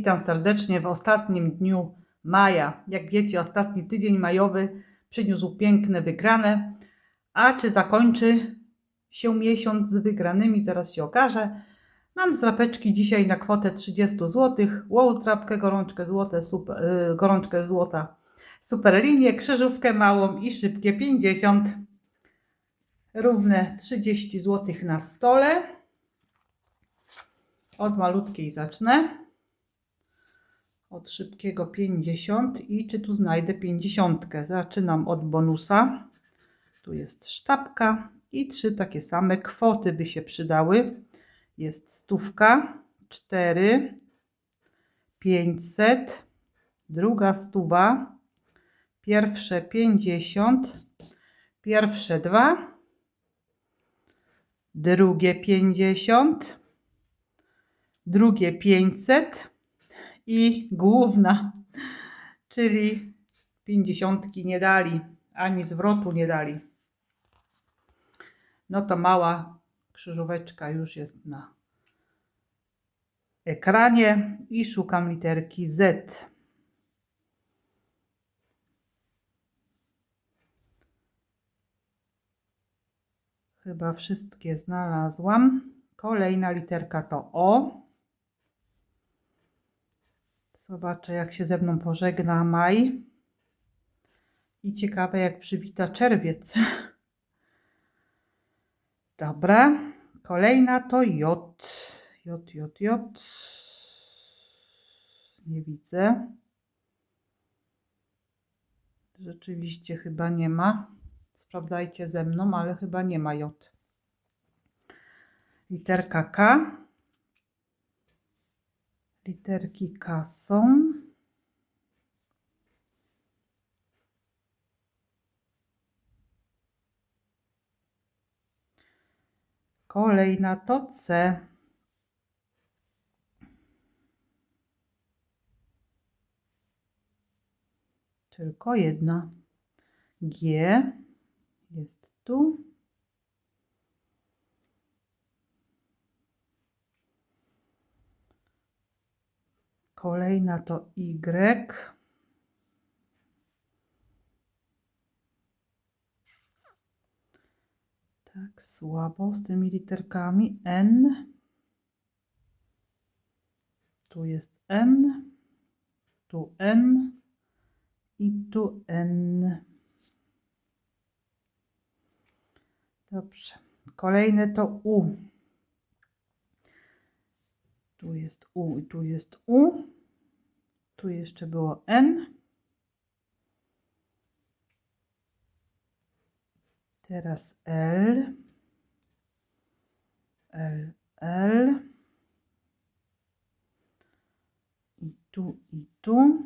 Witam serdecznie w ostatnim dniu maja. Jak wiecie, ostatni tydzień majowy przyniósł piękne wygrane. A czy zakończy się miesiąc z wygranymi, zaraz się okaże. Mam zdrapeczki dzisiaj na kwotę 30 zł. Wow, zdrapkę, gorączkę, złote, super, yy, gorączkę złota, super linię, krzyżówkę małą i szybkie 50. Równe 30 zł na stole. Od malutkiej zacznę. Od szybkiego 50 i czy tu znajdę 50. Zaczynam od bonusa. Tu jest sztabka i trzy takie same kwoty by się przydały. Jest stówka, 4, 500, druga stuwa, pierwsze 50, pierwsze 2, drugie 50, drugie 500 i główna, czyli 50 nie dali, ani zwrotu nie dali. No to mała krzyżóweczka już jest na ekranie i szukam literki Z. Chyba wszystkie znalazłam. Kolejna literka to O. Zobaczę, jak się ze mną pożegna maj. I ciekawe, jak przywita czerwiec. Dobra. Kolejna to J. J, J, J. Nie widzę. Rzeczywiście chyba nie ma. Sprawdzajcie ze mną, ale chyba nie ma J. Literka K. Literki K są. Kolejna to C. Tylko jedna. G jest tu. Kolejna to Y. Tak, słabo z tymi literkami. N. Tu jest N. Tu N. I tu N. Dobrze. Kolejne to U. Tu jest U i tu jest U. Tu jeszcze było N. Teraz L. L, L. I tu, i tu.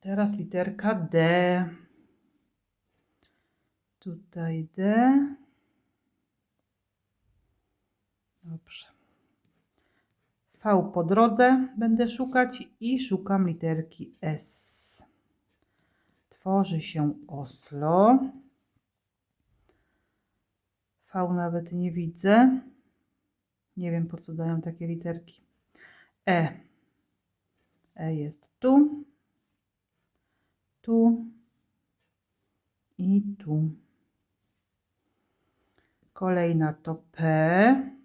Teraz literka D. Tutaj D. Dobrze. V po drodze będę szukać i szukam literki S. Tworzy się Oslo. V nawet nie widzę. Nie wiem po co dają takie literki. E. E jest tu. Tu. I tu. Kolejna to P.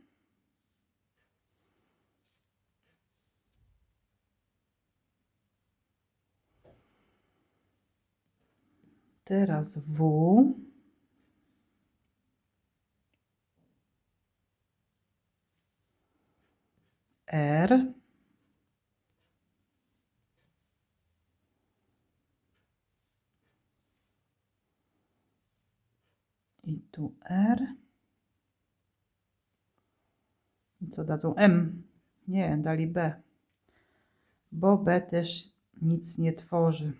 Teraz W. R. I tu R. I co dadzą M? Nie, dali B. Bo B też nic nie tworzy.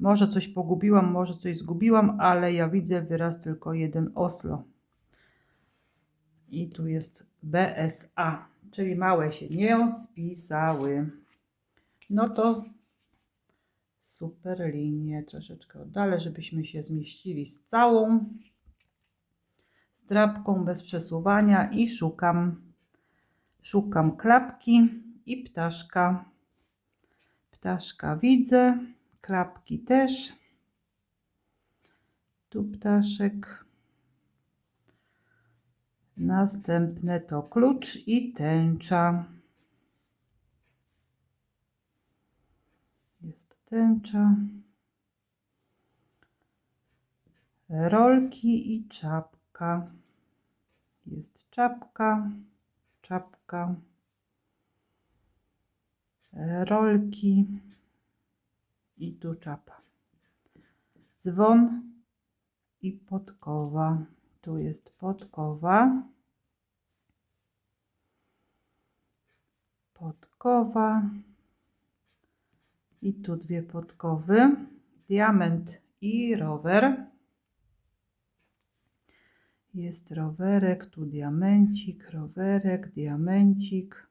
Może coś pogubiłam, może coś zgubiłam, ale ja widzę wyraz tylko jeden Oslo. I tu jest BSA, czyli małe się nie spisały. No to super linię, troszeczkę oddalę, żebyśmy się zmieścili z całą. Z drapką bez przesuwania i szukam, szukam klapki i ptaszka. Ptaszka widzę, klapki też. Tu ptaszek. Następne to klucz i tęcza. Jest tęcza. Rolki i czapka. Jest czapka, czapka. Rolki i tu czapa. Dzwon i podkowa. Tu jest podkowa. Podkowa. I tu dwie podkowy. Diament i rower. Jest rowerek, tu diamencik, rowerek, diamencik.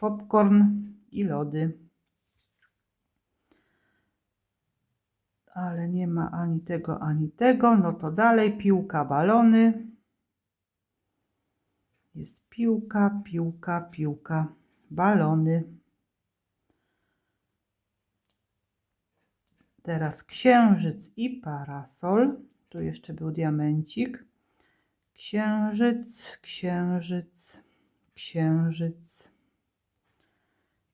Popcorn i lody. Ale nie ma ani tego, ani tego. No to dalej piłka, balony. Jest piłka, piłka, piłka, balony. Teraz księżyc i parasol. Tu jeszcze był diamencik. Księżyc, księżyc, księżyc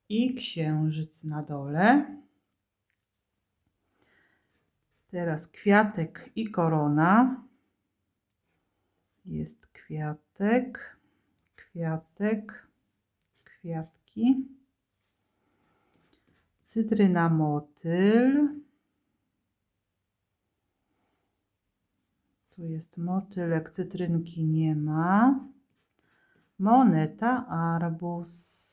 i księżyc na dole. Teraz kwiatek i korona. Jest kwiatek, kwiatek, kwiatki. Cytryna motyl. Tu jest motylek, cytrynki nie ma. Moneta, arbuz.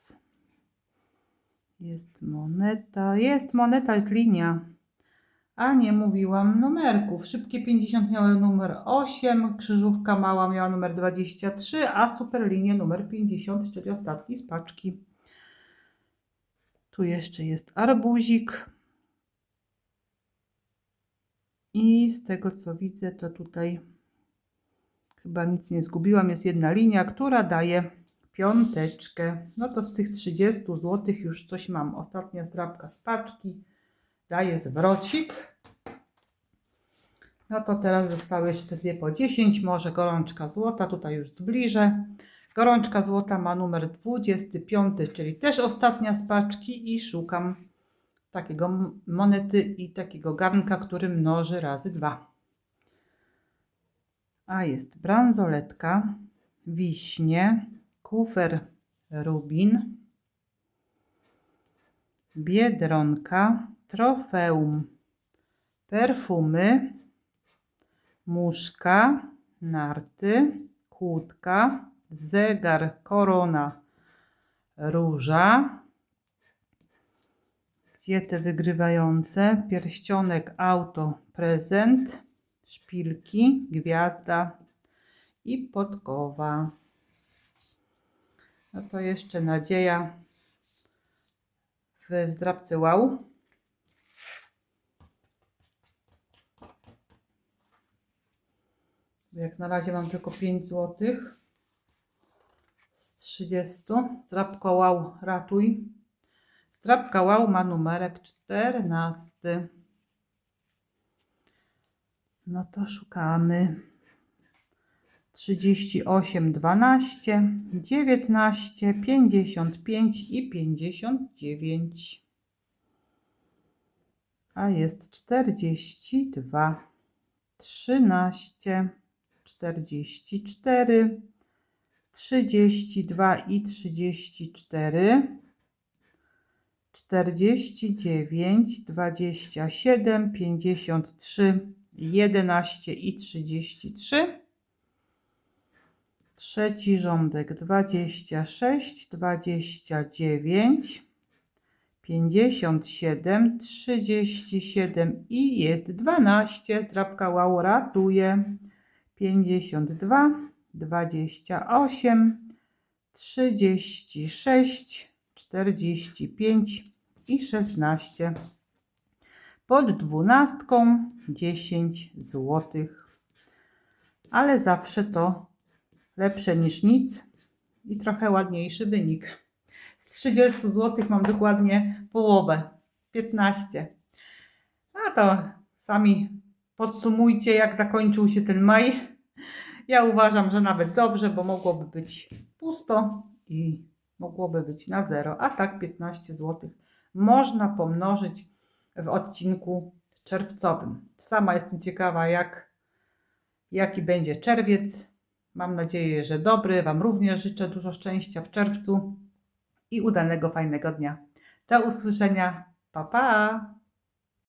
Jest moneta, jest moneta, jest linia. A nie mówiłam numerków. Szybkie 50 miały numer 8, krzyżówka mała miała numer 23, a superlinie numer 50, czyli ostatni z paczki. Tu jeszcze jest arbuzik. I z tego co widzę, to tutaj chyba nic nie zgubiłam. Jest jedna linia, która daje piąteczkę. No to z tych 30 zł już coś mam. Ostatnia zdrabka z paczki daje zwrocik. No to teraz zostały jeszcze te dwie po 10, może gorączka złota, tutaj już zbliżę. Gorączka złota ma numer 25, czyli też ostatnia z paczki i szukam takiego monety i takiego garnka, który mnoży razy dwa. A jest bransoletka, wiśnie, kufer rubin, biedronka, trofeum, perfumy, muszka, narty, kłódka, zegar, korona, róża. Gdzie te wygrywające? Pierścionek, auto, prezent, szpilki, gwiazda i podkowa. No to jeszcze nadzieja w zdrabce wow. Jak na razie mam tylko 5 zł z 30. Zdrabka wow, ratuj. Zdrabka wow ma numerek 14. No to szukamy. 38, 12, 19, 55 i 59. A jest 42, 13, 44, 32 i 34, 49, 27, 53, 11 i 33. Trzeci rządek 26, 29, 57, 37 i jest 12. Zdrabka wow ratuje. 52, 28, 36, 45 i 16. Pod dwunastką 10 zł. Ale zawsze to lepsze niż nic i trochę ładniejszy wynik. Z 30 zł mam dokładnie połowę 15. A to sami podsumujcie, jak zakończył się ten maj. Ja uważam, że nawet dobrze, bo mogłoby być pusto i mogłoby być na zero, a tak 15 zł można pomnożyć w odcinku czerwcowym. Sama jestem ciekawa, jak, jaki będzie czerwiec. Mam nadzieję, że dobry. Wam również życzę dużo szczęścia w czerwcu i udanego, fajnego dnia. Do usłyszenia. Pa, pa!